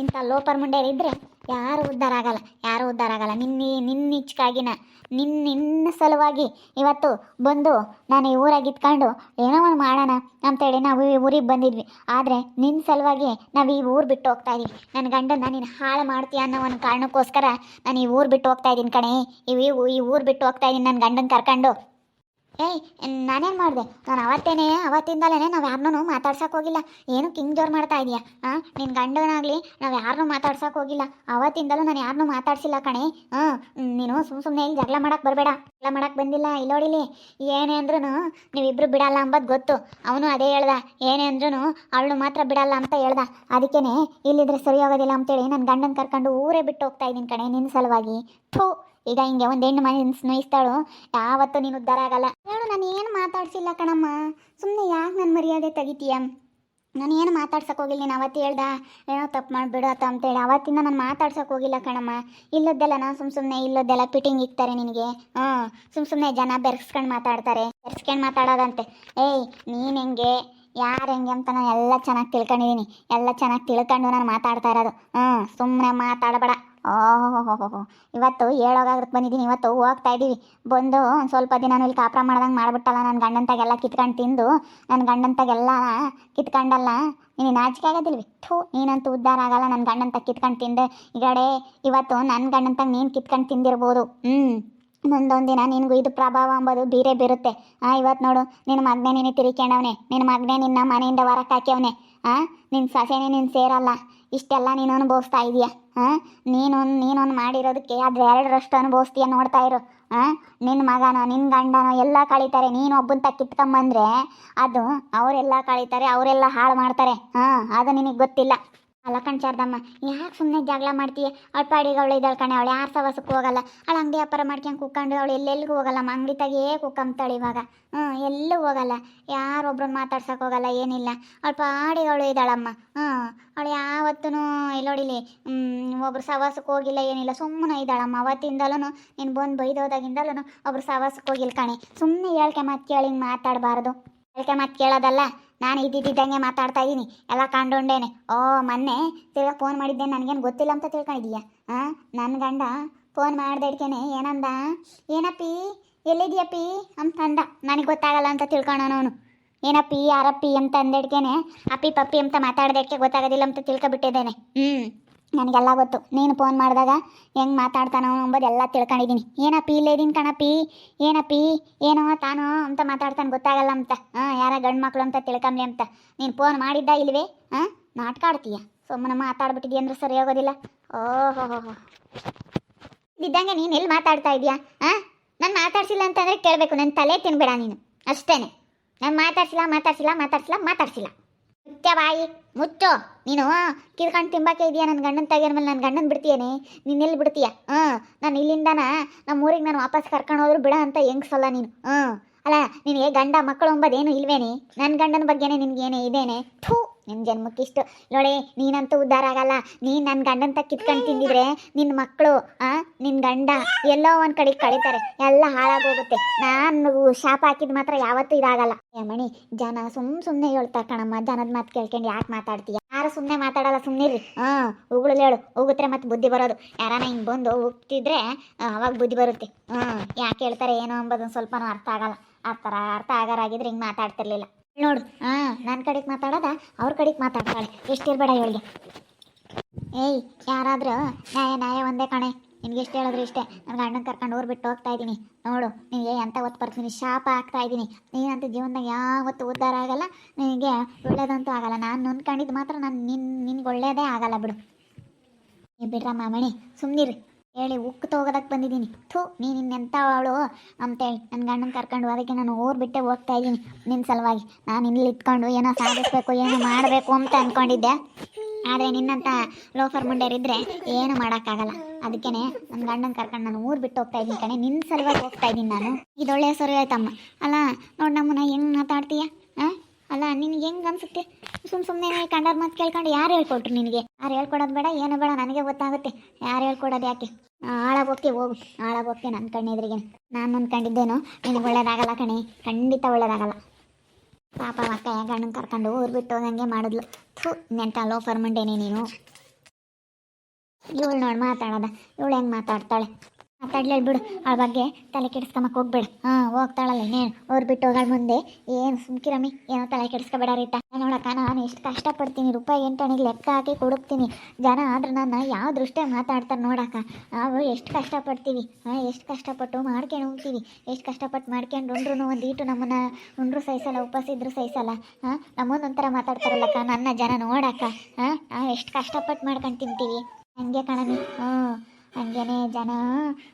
ಇಂಥ ಲೋಪರ್ ಇದ್ದರೆ ಯಾರು ಉದ್ಧಾರ ಆಗಲ್ಲ, ಯಾರು ಉದ್ಧಾರ ಆಗಲ್ಲ. ನಿನ್ನ ನಿನ್ನ ಇಚ್ಕಾಗಿನ ನಿನ್ನ ನಿನ್ನ ಸಲುವಾಗಿ ಇವತ್ತು ಬಂದು ನಾನು ಈ ಊರಾಗಿ ಇದ್ಕೊಂಡು ಏನೋ ಒಂದು ಮಾಡೋಣ ಅಂತೇಳಿ ನಾವು ಈ ಊರಿಗೆ ಬಂದಿದ್ವಿ. ಆದರೆ ನಿನ್ನ ಸಲುವಾಗಿ ನಾವು ಈ ಊರು ಬಿಟ್ಟು ಹೋಗ್ತಾ ಇದ್ದೀವಿ ನನ್ನ ಗಂಡನ ನೀನು ಹಾಳು ಮಾಡ್ತೀಯ ಅನ್ನೋ ಒಂದು ಕಾರಣಕ್ಕೋಸ್ಕರ ನಾನು ಈ ಊರು ಬಿಟ್ಟು ಹೋಗ್ತಾ ಇದ್ದೀನಿ ಕಣೆ. ಈ- ಈ ಊರು ಬಿಟ್ಟು ಹೋಗ್ತಾ ಇದ್ದೀನಿ ನನ್ನ ಗಂಡನ ಕರ್ಕೊಂಡು ಏಯ್ ನಾನೇನು ಮಾಡಿದೆ? ನಾನು ಅವತ್ತೇನೆ ಅವತ್ತಿಂದಲೇ ನಾವು ಯಾರನ್ನೂ ಮಾತಾಡ್ಸೋಕೆ ಹೋಗಿಲ್ಲ. ಏನು ಕಿಂಗ್ ಜೋರ್ ಮಾಡ್ತಾ ಇದೀಯಾ? ಹಾಂ ನಿನ್ನ ಗಂಡನಾಗಲಿ ನಾವು ಯಾರನ್ನೂ ಮಾತಾಡ್ಸೋಕೆ ಹೋಗಿಲ್ಲ. ಅವತ್ತಿಂದಲೂ ನಾನು ಯಾರನ್ನೂ ಮಾತಾಡ್ಸಿಲ್ಲ ಕಣೆ. ಹಾಂ ನೀನು ಸುಮ್ಮ ಸುಮ್ಮನೆ ಇಲ್ಲಿ ಜಗಳ ಮಾಡಕ್ಕೆ ಬರಬೇಡ. ಜಗಳ ಮಾಡಕ್ಕೆ ಬಂದಿಲ್ಲ ಇಲ್ಲೋಡಿಲಿ ಏನೇ ಅಂದ್ರೂ ನೀವಿಬ್ರು ಬಿಡಲ್ಲ ಅಂಬದು ಗೊತ್ತು. ಅವನು ಅದೇ ಹೇಳ್ದ. ಏನೇ ಅಂದ್ರೂ ಅವಳು ಮಾತ್ರ ಬಿಡಲ್ಲ ಅಂತ ಹೇಳ್ದ. ಅದಕ್ಕೇನೆ ಇಲ್ಲಿದ್ರೆ ಸರಿ ಹೋಗೋದಿಲ್ಲ ಅಂತೇಳಿ ನನ್ನ ಗಂಡನ ಕರ್ಕೊಂಡು ಊರೇ ಬಿಟ್ಟು ಹೋಗ್ತಾ ಇದ್ದೀನಿ ಕಣೆ ನಿನ್ನ ಸಲುವಾಗಿ. ಥೂ, ಈಗ ಹಿಂಗೆ ಒಂದು ಹೆಣ್ಣು ಮನೆ ಸ್ನೇಹಿಸ್ತಾಳು, ಯಾವತ್ತೂ ನೀನು ಉದ್ಧಾರ ಆಗಲ್ಲ. ಹೇಳು, ನಾನು ಏನು ಮಾತಾಡ್ಸಿಲ್ಲ ಕಣಮ್ಮ. ಸುಮ್ಮನೆ ಯಾಕೆ ನನ್ನ ಮರ್ಯಾದೆ ತೆಗಿತೀಯ? ನಾನು ಏನು ಮಾತಾಡ್ಸಕ್ಕೆ ಹೋಗಿಲ್ಲ, ನೀನು ಅವತ್ತು ಹೇಳ್ದ. ಏನೋ ತಪ್ಪು ಮಾಡಿಬಿಡು ಅಂತ ಅಂತೇಳಿ. ಅವತ್ತಿಂದ ನಾನು ಮಾತಾಡ್ಸಕ್ಕೆ ಹೋಗಿಲ್ಲ ಕಣಮ್ಮ. ಇಲ್ಲದ್ದೆಲ್ಲ ನಾನು ಸುಮ್ಮ ಸುಮ್ಮನೆ ಇಲ್ಲದ್ದೆಲ್ಲ ಪಿಟಿಂಗ್ ಇಕ್ತಾರೆ ನಿನಗೆ. ಹ್ಞೂ ಸುಮ್ಮ ಸುಮ್ಮನೆ ಜನ ಬೆರೆಸ್ಕೊಂಡು ಮಾತಾಡ್ತಾರೆ. ಬೆರೆಸ್ಕೊಂಡು ಮಾತಾಡೋದಂತೆ. ಏಯ್, ನೀನು ಹೆಂಗೆ, ಯಾರು ಹೆಂಗೆ ಅಂತ ನಾನು ಎಲ್ಲ ಚೆನ್ನಾಗಿ ತಿಳ್ಕೊಂಡಿದ್ದೀನಿ ಎಲ್ಲ ಚೆನ್ನಾಗಿ ತಿಳ್ಕೊಂಡು ನಾನು ಮಾತಾಡ್ತಾ ಇರೋದು. ಹ್ಞೂ ಸುಮ್ಮನೆ ಮಾತಾಡಬೇಡ. ಇವತ್ತು ಏಳೋಗಾಗ್ರಕ್ಕೆ ಬಂದಿದ್ದೀನಿ, ಇವತ್ತು ಹೋಗ್ತಾ ಇದ್ದೀವಿ ಬಂದು ಒಂದು ಸ್ವಲ್ಪ ದಿನ ಇಲ್ಲಿ ಕಾಪ್ರ ಮಾಡ್ದಂಗೆ ಮಾಡಿಬಿಟ್ಟಲ್ಲ ನನ್ನ ಗಂಡಂತಾಗೆಲ್ಲ ಕಿತ್ಕೊಂಡು ತಿಂದು ನನ್ನ ಗಂಡಂತಾಗೆಲ್ಲ ಕಿತ್ಕೊಂಡಲ್ಲ. ನೀನು ನಾಚಿಕೆ ಆಗೋದಿಲ್ವಿ? ಥೂ, ನೀನಂತೂ ಉದ್ಧಾರ ಆಗಲ್ಲ. ನನ್ನ ಗಂಡಂತ ಕಿತ್ಕೊಂಡು ತಿಂದೆ. ಈಗಡೆ ಇವತ್ತು ನನ್ನ ಗಂಡಂತಾಗ ನೀನು ಕಿತ್ಕೊಂಡು ತಿಂದಿರ್ಬೋದು. ಹ್ಞೂ ಮುಂದೊಂದು ದಿನ ನಿನಗೂ ಇದು ಪ್ರಭಾವ ಅಂಬೋದು ಬೀರೇ ಬೀರುತ್ತೆ. ಆ ಇವತ್ತು ನೋಡು ನಿನ್ನ ಮಗನೇ ನೀನು ತಿರುಕೊಂಡವನೇ ನಿನ್ನ ಮಗನೇ ನಿನ್ನ ಮನೆಯಿಂದ ಹೊರಕ್ಕೆ ಹಾಕ್ಯವನೆ ಆ? ನಿನ್ನ ಸಸೆನೇ ನೀನು ಸೇರಲ್ಲ. ಇಷ್ಟೆಲ್ಲ ನೀನು ಅನುಭವಿಸ್ತಾ ಇದೀಯ? ಹಾಂ ನೀನೊಂದು ನೀನೊಂದು ಮಾಡಿರೋದಕ್ಕೆ ಅದು ಎರಡರಷ್ಟು ಅನುಭವಿಸ್ತೀಯ ನೋಡ್ತಾ ಇರು. ಹಾಂ ನಿನ್ನ ಮಗನೋ ನಿನ್ನ ಗಂಡನೋ ಎಲ್ಲ ಕಳೀತಾರೆ. ನೀನು ಒಬ್ಬನ ತಕ್ಕಿಟ್ಕೊಂಬಂದ್ರೆ ಅದು ಅವರೆಲ್ಲ ಕಳೀತಾರೆ, ಅವರೆಲ್ಲ ಹಾಳು ಮಾಡ್ತಾರೆ. ಹಾಂ ಅದು ನಿನಗೆ ಗೊತ್ತಿಲ್ಲ. ಅಲ್ಲ ಕಣ್ ಶಾರದಮ್ಮ, ಯಾಕೆ ಸುಮ್ಮನೆ ಜಗಳ ಮಾಡ್ತೀಯ? ಅವಳ ಪಾಡಿಗೆ ಅವಳು ಇದ್ದಾಳೆ ಕಣೆ, ಅವಳು ಯಾರು ಸವಸಕ್ಕೂ ಹೋಗಲ್ಲ. ಅವಳು ಅಂಗಡಿ ವ್ಯಾಪಾರ ಮಾಡ್ಕೊಂಡು ಕುಕ್ಕೊಂಡು ಅವಳು ಎಲ್ಲೆಲ್ಲಿಗೂ ಹೋಗಲ್ಲ, ಅಂಗಡಿ ತಗೇ ಕುಕ್ಕಂತಾಳೆ ಇವಾಗ. ಹ್ಞೂ, ಎಲ್ಲೂ ಹೋಗಲ್ಲ. ಯಾರೊಬ್ರನ್ನ ಮಾತಾಡ್ಸಕ್ಕೆ ಹೋಗಲ್ಲ, ಏನಿಲ್ಲ. ಅವಳ ಪಾಡಿಗೆ ಅವಳು ಇದ್ದಾಳಮ್ಮ. ಹ್ಞೂ, ಅವಳು ಯಾವತ್ತೂ ಇಲ್ಲೋಡಿಲಿ ಒಬ್ರು ಸವಾಸಕ್ಕೆ ಹೋಗಿಲ್ಲ, ಏನಿಲ್ಲ ಸುಮ್ಮನೆ ಇದ್ದಾಳಮ್ಮ. ಅವತ್ತಿಂದಲೂ ನೀನು ಬಂದು ಬೈದೋದಾಗಿಂದಲೂ ಒಬ್ರು ಸವಾಸಕ್ಕೆ ಹೋಗಿಲ್ಲ ಕಣೆ. ಸುಮ್ಮನೆ ಹೇಳ್ಕೆ ಮತ್ತೆ ಕೇಳಿ, ಮಾತಾಡಬಾರ್ದು. ಹೇಳ್ಕೆ ಮತ್ತೆ ಕೇಳೋದಲ್ಲ. ನಾನು ಇದ್ದಿದ್ದಂಗೆ ಮಾತಾಡ್ತಾ ಇದ್ದೀನಿ ಎಲ್ಲ ಕಂಡುಂಡೇನೆ. ಓ, ಮೊನ್ನೆ ತಿರ್ಗಾ ಫೋನ್ ಮಾಡಿದ್ದೆ ನನಗೇನು ಗೊತ್ತಿಲ್ಲ ಅಂತ ತಿಳ್ಕೊಂಡಿದ್ದೀಯಾ? ಹಾಂ ನನ್ನ ಗಂಡ ಫೋನ್ ಮಾಡ್ದಡ್ಕೇನೆ. ಏನಂದ? ಏನಪ್ಪಿ? ಎಲ್ಲಿದ್ಯಪ್ಪಿ ಅಂತ ಅಂದ. ನನಗೆ ಗೊತ್ತಾಗಲ್ಲ ಅಂತ ತಿಳ್ಕೊಂಡವನು ಅವನು. ಏನಪ್ಪಿ, ಯಾರಪ್ಪಿ ಅಂತ ಅಂದಡ್ಕೇನೆ. ಅಪ್ಪಿ, ಪಪ್ಪಿ ಅಂತ ಮಾತಾಡ್ದಕ್ಕೆ ಗೊತ್ತಾಗೋದಿಲ್ಲ ಅಂತ ತಿಳ್ಕೊಬಿಟ್ಟಿದ್ದೇನೆ. ಹ್ಞೂ ನನಗೆಲ್ಲ ಗೊತ್ತು. ನೀನು ಫೋನ್ ಮಾಡಿದಾಗ ಹೆಂಗೆ ಮಾತಾಡ್ತಾನೋ ಎಂಬುದೆಲ್ಲ ತಿಳ್ಕೊಂಡಿದ್ದೀನಿ. ಏನಪ್ಪಿ ಇಲ್ಲೇ ಇದೀನಿ ಕಣಪ್ಪಿ? ಏನಪ್ಪಿ? ಏನೋ ತಾನೋ ಅಂತ ಮಾತಾಡ್ತಾನೆ, ಗೊತ್ತಾಗಲ್ಲ ಅಂತ. ಹಾಂ, ಯಾರ ಗಂಡು ಮಕ್ಕಳು ಅಂತ ತಿಳ್ಕೊಂಬ್ಲಿ ಅಂತ. ನೀನು ಫೋನ್ ಮಾಡಿದ್ದ ಇಲ್ವೇ? ಹಾಂ, ನಾಟಕ ಆಡ್ತೀಯ? ಸುಮ್ಮನೆ ಮಾತಾಡ್ಬಿಟ್ಟಿದ್ಯ ಅಂದ್ರೆ ಸರಿ ಹೋಗೋದಿಲ್ಲ. ಓಹೋ ಇದ್ದಂಗೆ ನೀನು ಎಲ್ಲಿ ಮಾತಾಡ್ತಾ ಇದೀಯಾ? ಹಾಂ, ನಾನು ಮಾತಾಡ್ಸಿಲ್ಲ ಅಂತಂದರೆ ಕೇಳಬೇಕು. ನನ್ನ ತಲೆ ತಿನ್ಬೇಡ ನೀನು. ಅಷ್ಟೇನೆ. ನಾನು ಮಾತಾಡ್ಸಿಲ್ಲ ಮಾತಾಡ್ಸಿಲ್ಲ ಮಾತಾಡ್ಸಿಲ್ಲ ಮಾತಾಡ್ಸಿಲ್ಲ. ಬಾಯಿ, ಮುಚ್ಚು. ನೀನು ಕಿರ್ಕೊಂಡು ತಿಂಬಾಕೆ ಇದೆಯಾ? ನನ್ನ ಗಂಡನ ತೆಗಿಯೋ ಮೇಲೆ ನನ್ನ ಗಂಡನ ಬಿಡ್ತೀಯೇನೆ? ನೀನು ಎಲ್ಲಿ ಬಿಡ್ತೀಯ? ಹಾಂ ನಾನು ಇಲ್ಲಿಂದನ? ನಮ್ಮ ಊರಿಗೆ ನಾನು ವಾಪಸ್ ಕರ್ಕೊಂಡು ಹೋದ್ರು ಬಿಡ ಅಂತ ಹೆಂಗ್ಸಲ್ಲ ನೀನು ಹಾಂ ಅಲ್ಲ, ನಿನಗೆ ಗಂಡ ಮಕ್ಕಳು ಎಂಬುದೇನು ಇಲ್ವೇನೆ? ನನ್ನ ಗಂಡನ ಬಗ್ಗೆನೇ ನಿನಗೇನೆ ಇದೇನೆ? ಥೂ. ನಿನ್ನ ಜನ್ಮಕ್ಕಿಷ್ಟು ನೋಡಿ, ನೀನಂತೂ ಉದ್ಧಾರ ಆಗಲ್ಲ. ನೀನು ನನ್ನ ಗಂಡಂತ ಕಿತ್ಕೊಂಡು ತಿಂದಿದ್ರೆ ನಿನ್ನ ಮಕ್ಕಳು ಆ ನಿನ್ನ ಗಂಡ ಎಲ್ಲೋ ಒಂದು ಕಡೆ ಕಳೀತಾರೆ. ಎಲ್ಲ ಹಾಳಾಗೋಗುತ್ತೆ. ನಾನು ಶಾಪ ಹಾಕಿದ್ ಮಾತ್ರ ಯಾವತ್ತೂ ಇದಾಗಲ್ಲ. ಯಮಣಿ ಮಣಿ ಜನ ಸುಮ್ ಸುಮ್ಮನೆ ಹೇಳ್ತಾ ಕಣಮ್ಮ. ಜನದ ಮಾತು ಕೇಳ್ಕೊಂಡು ಯಾಕೆ ಮಾತಾಡ್ತೀಯ? ಯಾರು ಸುಮ್ಮನೆ ಮಾತಾಡಲ್ಲ ಸುಮ್ಮನಿರ್ರಿ ಹಾಂ ಉಗುಳು ಹೇಳು. ಹೋಗುತ್ತೆ ಮತ್ತೆ ಬುದ್ಧಿ ಬರೋದು. ಯಾರಾನ ಹಿಂಗೆ ಬಂದು ಹೋಗ್ತಿದ್ರೆ ಅವಾಗ ಬುದ್ಧಿ ಬರುತ್ತೆ. ಹ್ಞೂ ಯಾಕೆ ಹೇಳ್ತಾರೆ ಏನೋ ಅಂಬೋದು ಸ್ವಲ್ಪನೂ ಅರ್ಥ ಆಗಲ್ಲ. ಆ ಥರ ಅರ್ಥ ಆಗಾರಾಗಿದ್ರೆ ಹಿಂಗೆ ಮಾತಾಡ್ತಿರ್ಲಿಲ್ಲ. ನೋಡು ಹಾಂ ನನ್ನ ಕಡೆಗೆ ಮಾತಾಡೋದ, ಅವ್ರ ಕಡೆಗೆ ಮಾತಾಡ್ತಾಳೆ. ಎಷ್ಟಿರ್ಬೇಡ ಇವಳಿಗೆ. ಏಯ್, ಯಾರಾದರೂ ನ್ಯಾಯ ನ್ಯಾಯ ಒಂದೇ ಕಣೆ. ನಿನ್ಗೆ ಎಷ್ಟು ಹೇಳಿದ್ರು ಇಷ್ಟೇ. ನನ್ನ ಗಂಡನ ಕರ್ಕೊಂಡು ಊರು ಬಿಟ್ಟು ಹೋಗ್ತಾ ಇದ್ದೀನಿ ನೋಡು, ನಿನಗೆ ಎಂತ ಒತ್ತು ಬರ್ತೀನಿ, ಶಾಪ ಹಾಕ್ತಾ ಇದ್ದೀನಿ ನೀನಂತೂ ಜೀವನದಾಗ ಯಾವತ್ತೂ ಉದ್ಧಾರ ಆಗಲ್ಲ. ನಿನಗೆ ಒಳ್ಳೇದಂತೂ ಆಗಲ್ಲ. ನಾನು ನೊಂದ್ಕೊಂಡಿದ್ದು ಮಾತ್ರ ನಾನು ನಿನ್ನ ನಿನ್ಗೆ ಒಳ್ಳೇದೇ ಆಗಲ್ಲ ಬಿಡು. ಬಿಡ್ರಮ್ಮ, ಮಣಿ ಸುಮ್ಮನಿರಿ ಹೇಳಿ ಉಕ್ಕು ತಗೋದಕ್ಕೆ ಬಂದಿದ್ದೀನಿ. ಥೂ, ನೀನು ಅವಳು ಅಂತೇಳಿ ನನ್ನ ಗಂಡನ ಕರ್ಕೊಂಡು ಅದಕ್ಕೆ ನಾನು ಊರು ಬಿಟ್ಟೆ ಹೋಗ್ತಾ ಇದ್ದೀನಿ ನಿನ್ನ ಸಲುವಾಗಿ. ನಾನು ಇಲ್ಲಿ ಇಟ್ಕೊಂಡು ಏನೋ ಸಾಧಿಸ್ಬೇಕು, ಏನೋ ಮಾಡಬೇಕು ಅಂತ ಅಂದ್ಕೊಂಡಿದ್ದೆ ಆದರೆ ನಿನ್ನಂಥ ಲೋಫರ್ ಮುಂಡೆರಿದ್ರೆ ಏನು ಮಾಡೋಕ್ಕಾಗಲ್ಲ. ಅದಕ್ಕೇನೆ ನನ್ನ ಗಂಡನ ಕರ್ಕೊಂಡು ನಾನು ಊರು ಬಿಟ್ಟು ಹೋಗ್ತಾ ಇದ್ದೀನಿ ಕಣೆ ನಿನ್ನ ಸಲುವಾಗಿ ಹೋಗ್ತಾ ಇದ್ದೀನಿ ನಾನು. ಇದೊಳ್ಳೆ ಸರಿ ಆಯ್ತಮ್ಮ. ಅಲ್ಲ, ನೋಡಿ ನಮ್ಮನ್ನ ಹೆಂಗೆ ಮಾತಾಡ್ತೀಯ, ಹಾಂ? ಅಲ್ಲ, ನಿನಗೆ ಹೆಂಗೆ ಅನ್ಸುತ್ತೆ? ಸುಮ್ ಸುಮ್ಮನೆ ಕಂಡರ್ ಮಾತು ಕೇಳ್ಕೊಂಡು ಯಾರು ಹೇಳ್ಕೊಟ್ರು ನಿನಗೆ? ಯಾರು ಹೇಳ್ಕೊಡೋದು ಬೇಡ, ಏನು ಬೇಡ, ನನಗೆ ಗೊತ್ತಾಗುತ್ತೆ. ಯಾರು ಹೇಳ್ಕೊಡೋದು ಯಾಕೆ? ಹಾಳಾಗೋಗ್ತಿ ಹೋಗು. ಹಾಳಾಗೋಗ್ತಿ ನನ್ನ ಕಣ್ಣೆದ್ರಿಗೆ ನಾನು ಅಂದ್ಕೊಂಡಿದ್ದೇನು ನಿನಗೆ ಒಳ್ಳೇದಾಗಲ್ಲ ಕಣಿ. ಖಂಡಿತ ಒಳ್ಳೇದಾಗಲ್ಲ. ಪಾಪ ಅಕ್ಕ ಗಂಡನ ಕರ್ಕೊಂಡು ಊರು ಬಿಟ್ಟು ಹೋಗಂಗೆ ಮಾಡಿದ್ಲು. ಥೂ, ನೆಂಟ ಲೋ ಮಂಡೇನೆ ನೀನು. ಇವಳು ನೋಡಿ ಮಾತಾಡೋದ. ಇವಳು ಹೆಂಗೆ ಮಾತಾಡ್ತಾಳೆ? ಮಾತಾಡ್ಲಿ ಬಿಡು ಅವಳ ಬಗ್ಗೆ ತಲೆ ಕೆಡಿಸ್ಕೊಂಬಕ್ ಹೋಗ್ಬೇಡ. ಹಾ, ಹೋಗ್ತಾಳಲ್ಲ ಇನ್ನೇನು? ಅವ್ರು ಬಿಟ್ಟು ಹೋಗಳ ಮುಂದೆ. ಏನು ಸುಮ್ಕಿರಮ್ಮಿ ಏನೋ ತಲೆ ಕೆಡಿಸ್ಕೊಬೇಡ ರೀತ. ನೋಡಕ್ಕ, ನಾನು ಎಷ್ಟು ಕಷ್ಟಪಡ್ತೀನಿ, ರೂಪಾಯಿ ಎಂಟಣಿಗೆ ಲೆಕ್ಕ ಹಾಕಿ ಕೊಡುತ್ತೀನಿ ಜನ ಆದ್ರೆ ನನ್ನ ಯಾವ ದೃಷ್ಟಿ ಮಾತಾಡ್ತಾರೆ ನೋಡಕ್ಕ. ನಾವು ಎಷ್ಟು ಕಷ್ಟಪಡ್ತೀವಿ, ಹಾಂ, ಎಷ್ಟು ಕಷ್ಟಪಟ್ಟು ಮಾಡ್ಕೊಂಡು ಹೋಗ್ತೀವಿ ಎಷ್ಟು ಕಷ್ಟಪಟ್ಟು ಮಾಡ್ಕೊಂಡು ಉಂಡ್ರು ಒಂದು ಈಟು ನಮ್ಮನ್ನ ಉಂಡ್ರು ಸಹಿಸಲ್ಲ ಉಪಸಿದ್ರು ಸಹಿಸಲ್ಲ, ಹಾಂ ನಮ್ಮೊಂದೊಂಥರ ಮಾತಾಡ್ತಾರಲ್ಲಕ್ಕ, ನನ್ನ ಜನ ನೋಡಕ್ಕ, ಹಾಂ ಎಷ್ಟು ಕಷ್ಟಪಟ್ಟು ಮಾಡ್ಕೊಂಡು ತಿಂತೀವಿ. ಹಂಗೆ ಕಣಮಿ ಹ್ಞೂ ಹಂಗೇನೆ ಜನ,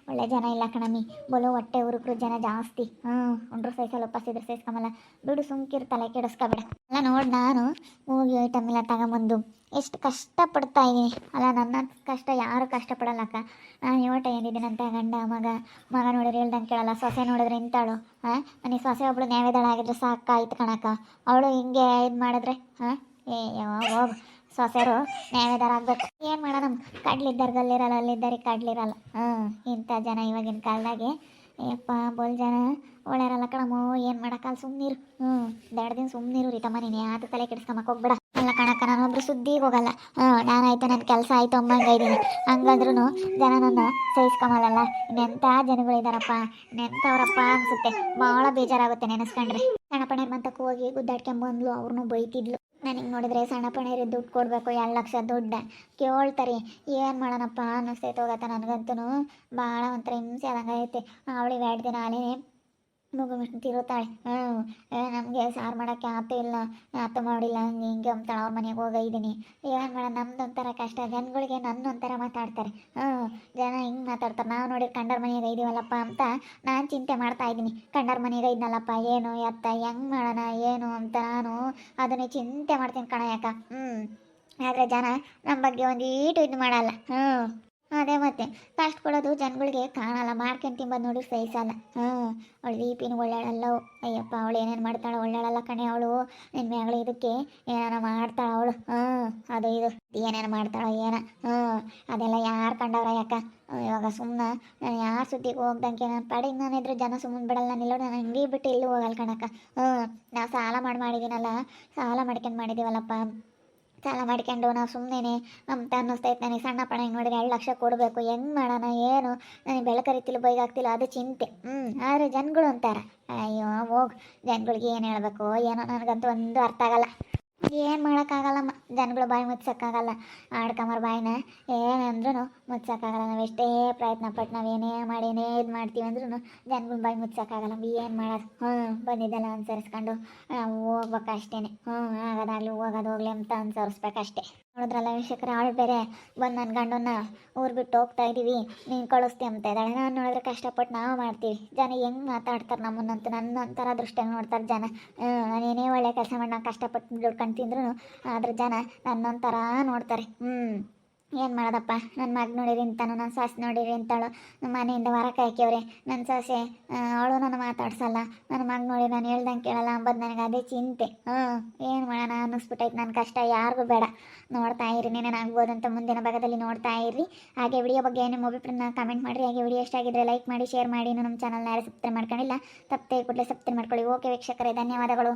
ಒಳ್ಳೆ ಜನ ಇಲ್ಲ ಕಣಮಿ ಬೋಲೋ ಹೊಟ್ಟೆ ಉರುಕ್ರು ಜನ ಜಾಸ್ತಿ. ಹ್ಞೂ ಉಂಡ್ರು ಸೈಸಲ್ಲ ಉಪಸಿದ್ರು ಸೈಸ್ಕೊಂಬಲ್ಲ ಬಿಡು ಸುಮ್ಕಿರು ತಲೆ ಕೆಡಿಸ್ಕೊಬೇಡ. ಅಲ್ಲ ನೋಡಿ ನಾನು ಹೋಗಿ ಐಟಮ್ ಎಲ್ಲ ತಗೊಂಬಂದು. ಎಷ್ಟು ಕಷ್ಟಪಡ್ತಾ ಇದ್ದೀನಿ. ಅಲ್ಲ ನನ್ನ ಕಷ್ಟ, ಯಾರು ಕಷ್ಟಪಡಲ್ಲಕ್ಕ ನಾನು ಯೋಟ ಏನಿದ್ದೀನಂತ ಗಂಡ, ಮಗ. ಮಗ ನೋಡಿದ್ರೆ ಹೇಳ್ದಂಗೆ ಕೇಳಲ್ಲ. ಸೊಸೆ ನೋಡಿದ್ರೆ ಇಂತಾಳು. ಹಾಂ ನನಗೆ ಸೊಸೆ ಒಬ್ಳು ನ್ಯಾಯದಳ ಆಗಿದ್ರೆ ಸಾಕಾಯ್ತು ಕಣಕ್ಕ. ಅವಳು ಹಿಂಗೆ ಇದು ಮಾಡಿದ್ರೆ, ಹಾಂ? ಏ ಹೋಗು. ಸೊಸೆರು ನ್ಯಾಯದಾರ ಆಗ್ಬೇಕು. ಏನು ಮಾಡೋಣ ಇರಲ್ಲ ಗಲ್ಲಿರಲ್ಲ ಅಲ್ಲಿದ್ದಾರೆ ಕಡ್ಲಿರಲ್ಲ. ಹ್ಮ್, ಇಂಥ ಜನ ಇವಾಗಿನ ಕಾಲದಾಗೆ. ಯಪ್ಪ, ಬೋಲ್ ಜನ ಒಳ್ಳೆಯರಲ್ಲ ಕಣಮ್ಮೋ, ಏನು ಮಾಡೋಕ್ಕಲ್ಲ ಸುಮ್ಮನಿರು ಹ್ಮ್ ಎರಡು ದಿನ ಸುಮ್ಮನಿರು ರೀತಮ್ಮ ನೀನು. ಯಾತು ತಲೆ ಕೆಡಿಸ್ಕೊಂಬಕ್ಕೆ ಹೋಗ್ಬೇಡ. ಅಲ್ಲ ಕಣಕ್ಕ ಒಬ್ರು ಸುದ್ದಿಗೆ ಹೋಗಲ್ಲ. ಹ್ಞೂ ನಾನಾಯ್ತು ನನ್ನ ಕೆಲಸ ಅಮ್ಮ ಅಮ್ಮಂಗೆ ಇದ್ದೀನಿ ಹಂಗಂದ್ರೂ ಜನ ನನ್ನ ಸಹಿಸ್ಕೊಂಬಲ್ಲ ಇನ್ನೆಂಥ ಜನಗಳಿದಾರಪ್ಪ ಇನ್ನೆಂಥವ್ರಪ್ಪ ಅನ್ಸುತ್ತೆ. ಬಹಳ ಬೇಜಾರಾಗುತ್ತೆ ನೆನೆಸ್ಕೊಂಡ್ರೆ. ಪಣ್ಣ ಮಂತಕ್ಕೆ ಹೋಗಿ ಗುದ್ದಾಡ್ಕೊಂಬಂದ್ಲು ಅವ್ರನ್ನೂ ಬೈತಿದ್ಲು. ನನಗೆ ನೋಡಿದ್ರೆ ಸಣ್ಣ ಪಣ್ಣರಿಗೆ ದುಡ್ಡು ಕೊಡಬೇಕು, ಎರಡು ಲಕ್ಷ ದುಡ್ಡು. ಕೇಳ್ತಾರೆ, ಏನು ಮಾಡೋಣಪ್ಪ ಅನ್ನಿಸ್ತೈತೆ ಹೋಗತ್ತ ನನಗಂತೂ ಭಾಳ ಒಂಥರ ಹಿಂಸೆ ಆದಂಗೆ ಐತೆ ಅವಳಿಗೆ ಎರಡು ದಿನ ಅಲ್ಲೇ ಮಗು ತಿರುತ್ತಾಳೆ. ಹ್ಞೂ ನಮಗೆ ಸಾರು ಮಾಡೋಕ್ಕೆ ಆತು ಇಲ್ಲ. ಆತು ಮಾಡಿಲ್ಲ. ಹಂಗೆ ಹಿಂಗೆ ಅಂತಾಳೆ ಅವ್ರ ಮನೆಗೆ ಹೋಗಿದ್ದೀನಿ ಏನು ಮಾಡೋಣ ನಮ್ದು ಒಂಥರ ಕಷ್ಟ. ಜನಗಳಿಗೆ ನನ್ನ ಒಂಥರ ಮಾತಾಡ್ತಾರೆ. ಹ್ಞೂ ಜನ ಹಿಂಗೆ ಮಾತಾಡ್ತಾರೆ. ನಾವು ನೋಡಿ ಕಂಡರ ಮನೆಗೆ ಇದೀವಲ್ಲಪ್ಪ ಅಂತ ನಾನು ಚಿಂತೆ ಮಾಡ್ತಾ ಇದ್ದೀನಿ. ಕಂಡರ ಮನೆಗೆ ಇದ್ನಲ್ಲಪ್ಪ ಏನು ಎತ್ತ ಹೆಂಗೆ ಮಾಡೋಣ? ಏನು ಅಂತ ನಾನು ಅದನ್ನೇ ಚಿಂತೆ ಮಾಡ್ತೀನಿ ಕಣ ಯಾಕ ಹ್ಞೂ ಆದರೆ ಜನ ನಮ್ಮ ಬಗ್ಗೆ ಒಂದು ಈಟು ಇದು ಮಾಡಲ್ಲ. ಹ್ಞೂ ಅದೇ ಮತ್ತೆ ಕಷ್ಟ ಕೊಡೋದು ಜನಗಳಿಗೆ. ಕಾಣಲ್ಲ, ಮಾಡ್ಕೊಂಡು ತಿಂಬ ನೋಡಿ ಸಹಿಸಲ್ಲ ಹ್ಞೂ, ಅವಳು ದೀಪಿನ ಒಳ್ಳೆಯಳಲ್ಲ. ಅಯ್ಯಪ್ಪ, ಅವಳು ಏನೇನು ಮಾಡ್ತಾಳೆ ಒಳ್ಳೆಯಳಲ್ಲ ಕಣೆ ಅವಳು. ನಿನ್ನ ಮಗಳು ಇದಕ್ಕೆ ಏನಾರ ಮಾಡ್ತಾಳೆ ಅವಳು. ಹ್ಞೂ, ಅದು ಇದು. ಏನೇನು ಮಾಡ್ತಾಳ ಏನ. ಹ್ಞೂ, ಅದೆಲ್ಲ ಯಾರು ಕಂಡವ್ರ ಯಾಕ? ಇವಾಗ ಸುಮ್ಮನೆ ನಾನು ಯಾರು ಸುದ್ದಿಗೆ ಹೋಗ್ದಂಗೆ ನಾನು ಪಡೆಗೆ ನಾನು ಇದ್ರೆ ಜನ ಸುಮ್ಮನೆ ಬಿಡಲ್ಲ ನಾನು ಇಲ್ಲೋ ನಾನು ಹಂಗೆ ಬಿಟ್ಟು ಇಲ್ಲಿ ಹೋಗಲ್ಲ ಕಣಕ್ಕ. ಹ್ಞೂ, ನಾವು ಸಾಲ ಮಾಡಿ ಮಾಡಿದ್ದೀನಲ್ಲ ಸಾಲ ಮಾಡ್ಕೊಂಡು ಮಾಡಿದ್ದೀವಲ್ಲಪ್ಪ ಸಾಲ ಮಾಡ್ಕೊಂಡು ನಾವು ಸುಮ್ಮನೆ ಅಂತ ಅನ್ನಿಸ್ತೈತೆ ನನಗೆ ಸಣ್ಣ ಪಣ ಹಿಂಗೆ ನೋಡಿದ್ರೆ ಎರಡು ಲಕ್ಷ ಕೊಡಬೇಕು. ಹೆಂಗೆ ಮಾಡೋಣ, ಏನು? ನನಗೆ ಬೆಳಕರಿತಿಲ್ಲ ಬೈಗಾಗ್ತಿಲ್ಲ ಅದು ಚಿಂತೆ. ಹ್ಞೂ ಆದರೆ ಜನಗಳು ಅಂತಾರೆ. ಅಯ್ಯೋ, ಹೋಗಿ. ಜನಗಳಿಗೆ ಏನು ಹೇಳಬೇಕು? ಏನೋ ನನಗಂತೂ ಒಂದು ಅರ್ಥ ಆಗಲ್ಲ. ಏನು ಮಾಡೋಕ್ಕಾಗಲ್ಲಮ್ಮ? ಜನಗಳು ಬಾಯಿ ಮುಚ್ಚೋಕ್ಕಾಗಲ್ಲ ಆಡ್ಕೊಂಬರ್ ಬಾಯಿನ. ಏನಂದ್ರೂ ಮುಚ್ಚೋಕ್ಕಾಗಲ್ಲ ನಾವು ಎಷ್ಟೇ ಪ್ರಯತ್ನ ಪಟ್ಟು ನಾವು ಏನೇ ಮಾಡಿ ಏನೇ ಇದು ಮಾಡ್ತೀವಿ ಅಂದ್ರೂ ಜನಗಳು ಬಾಯಿ ಮುಚ್ಚೋಕ್ಕಾಗಲ್ಲ ಏನು ಮಾಡೋದು? ಹ್ಞೂ, ಬಂದಿದ್ದೆಲ್ಲ ಅನುಸರಿಸ್ಕೊಂಡು ನಾವು ಹೋಗ್ಬೇಕು ಅಷ್ಟೇ ಹ್ಞೂ, ಆಗೋದಾಗಲಿ ಹೋಗೋದು ಹೋಗ್ಲಿ ಅಂತ ಅನುಸರಿಸ್ಬೇಕಷ್ಟೇ ನೋಡಿದ್ರಲ್ಲ ವೀಕ್ಷಕರ ಅವಳು ಬೇರೆ ಬಂದು ನನ್ನ ಗಂಡನ್ನ ಊರು ಬಿಟ್ಟು ಹೋಗ್ತಾ ಇದ್ದೀವಿ ನೀನು ಕಳಿಸ್ತೀವಿ ಅಂತ ಇದ್ದಾಳೆ. ನಾನು ನೋಡಿದ್ರೆ ಕಷ್ಟಪಟ್ಟು ನಾವು ಮಾಡ್ತೀವಿ. ಜನ ಹೆಂಗೆ ಮಾತಾಡ್ತಾರೆ ನಮ್ಮನ್ನಂತೂ ನನ್ನ ಒಂಥರ ದೃಷ್ಟಿಯಲ್ಲಿ ನೋಡ್ತಾರೆ ಜನ. ಏನೇ ಒಳ್ಳೆ ಕೆಲಸ ಮಾಡಿ ನಾನು ಕಷ್ಟಪಟ್ಟು ದುಡ್ಕೊಂಡು ತಿಂದ್ರು ಆದ್ರೆ ಜನ ನನ್ನೊಂಥರ ನೋಡ್ತಾರೆ. ಹ್ಞೂ. ಏನು ಮಾಡೋದಪ್ಪ? ನನ್ನ ಮಗ ನೋಡಿರಿ ಅಂತಾನು ನನ್ನ ಸಾಸ್ ನೋಡಿರಿ ಅಂತಾಳು? ನಮ್ಮ ಮನೆಯಿಂದ ಹೊರಕ್ಕೆ ಹಾಕ್ಯವ್ರೆ ನನ್ನ ಸೊಸೆ ಅವಳು ನನ್ನ ಮಾತಾಡ್ಸಲ್ಲ. ನನ್ನ ಮಗ ನೋಡಿ ನಾನು ಹೇಳ್ದಂಗೆ ಕೇಳಲ್ಲ ಅಂಬೋದು ನನಗೆ ಅದೇ ಚಿಂತೆ. ಹ್ಞೂ ಏನು ಮಾಡೋಣ ಅನ್ನಿಸ್ಬಿಟ್ಟೈತೆ ನನ್ನ ಕಷ್ಟ. ಯಾರಿಗೂ ಬೇಡ. ನೋಡ್ತಾ ಇರಿ ಆಗ್ಬೋದು ಆಗ್ಬೋದಂತ ಮುಂದಿನ ಭಾಗದಲ್ಲಿ ನೋಡ್ತಾ ಇರಿ. ಹಾಗೆ ವಿಡಿಯೋ ಬಗ್ಗೆ ಏನು ಅಭಿಪ್ರಾಯನ ಕಮೆಂಟ್ ಮಾಡಿರಿ. ಹಾಗೆ ವಿಡಿಯೋ ಇಷ್ಟ ಆಗಿದ್ರೆ ಲೈಕ್ ಮಾಡಿ ಶೇರ್ ಮಾಡಿ. ನಮ್ಮ ಚಾನಲ್ನ ಯಾರು ಸಬ್ಸ್ಕ್ರೈಬ್ ಮಾಡ್ಕೊಂಡಿಲ್ಲ, ತಪ್ಪದೆ ಕೂಡಲೇ ಸಬ್ಸ್ಕ್ರೈಬ್ ಮಾಡ್ಕೊಳ್ಳಿ. ಓಕೆ ವೀಕ್ಷಕರೇ, ಧನ್ಯವಾದಗಳು.